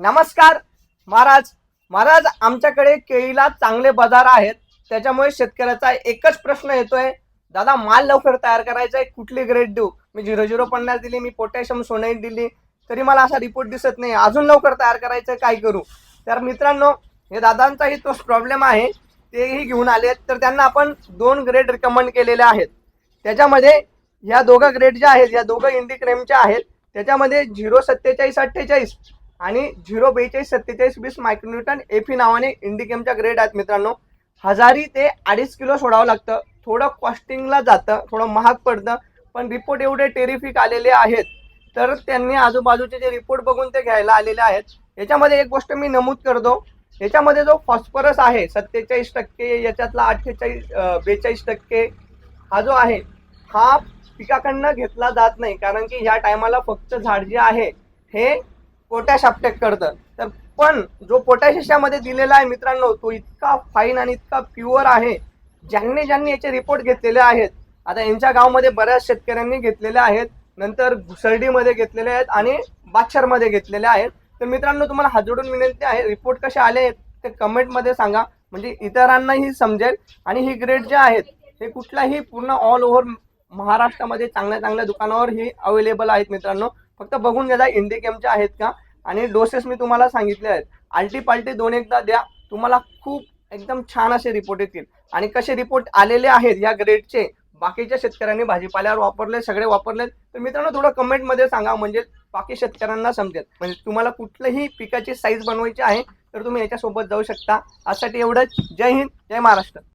नमस्कार. महाराज महाराज आमच्याकडे केळीला चांगले बाजार आहेत. त्याच्यामुळे शेतकऱ्याचा एकच प्रश्न येतोय. दादा माल लवकर तयार करायचा आहे कुठली ग्रेड देऊ? मी झिरो झिरो पन्नास दिली मी पोटॅशियम सोनाईट दिली. तरी मला असा रिपोर्ट दिसत नाही. अजून लवकर तयार करायचं काय करू? तर मित्रांनो हे दादांचाही तोच प्रॉब्लेम आहे. तेही घेऊन आले तर त्यांना आपण दोन ग्रेड रिकमेंड केलेले आहेत. त्याच्यामध्ये ह्या दोघं ग्रेड ज्या आहेत या दोघं इंडिक्रेमच्या आहेत त्याच्यामध्ये झिरो सत्तेचाळीस अठ्ठेचाळीस आणि झिरो बेचाळीस सत्तेचाळीस वीस मायक्रोन्यूटन एफी नावाने इंडिकेमच्या ग्रेड आहेत मित्रांनो. हजारी ते अडीच किलो सोडावं लागतं. थोडं कॉस्टिंगला जातं थोडं महाग पडतं पण रिपोर्ट एवढे टेरिफिक आलेले आहेत. तर त्यांनी आजूबाजूचे जे रिपोर्ट बघून ते घ्यायला आलेले आहेत. याच्यामध्ये एक गोष्ट मी नमूद करतो. याच्यामध्ये जो फॉस्फरस आहे सत्तेचाळीस टक्के याच्यातला अठ्ठेचाळीस बेचाळीस टक्के हा जो आहे हा पिकाकडनं घेतला जात नाही. कारण की ह्या टायमाला फक्त झाड जे आहे हे पोटॅश अपटेक करतं. तर पण जो पोटॅश दिलेला आहे मित्रांनो तो इतका फाईन आणि इतका प्युअर आहे. ज्यांनी ज्यांनी याचे रिपोर्ट घेतलेले आहेत आता यांच्या गावामध्ये बऱ्याच शेतकऱ्यांनी घेतलेले आहेत. नंतर घुसर्डीमध्ये घेतलेले आहेत आणि बादशरमध्ये घेतलेले आहेत. तर मित्रांनो तुम्हाला हजडून जोडून विनंती आहे रिपोर्ट कसे आले आहेत ते कमेंटमध्ये सांगा. म्हणजे इतरांनाही समजेल आणि ही ग्रेड जे आहेत हे कुठल्याही पूर्ण ऑल ओव्हर महाराष्ट्रामध्ये चांगल्या चांगल्या दुकानावर ही अवेलेबल आहेत मित्रांनो. फक्त बघून घ्या इंडिकेमचे आहेत का? आणि डोसेस मी तुम्हाला सांगितले आहेत. आलटी पालटी दोन एकदा द्या तुम्हाला खूप एकदम छान असे रिपोर्ट येतील. आणि कसे रिपोर्ट आलेले आहेत या ग्रेडचे बाकीच्या शेतकऱ्यांनी भाजीपाल्यावर वापरले सगळे वापरले तर मित्रांनो थोडं कमेंटमध्ये सांगा म्हणजे बाकी शेतकऱ्यांना समजेल. म्हणजे तुम्हाला कुठल्याही पिकाची साईज बनवायची आहे तर तुम्ही याच्यासोबत जाऊ शकता. यासाठी एवढंच. जय हिंद जय महाराष्ट्र.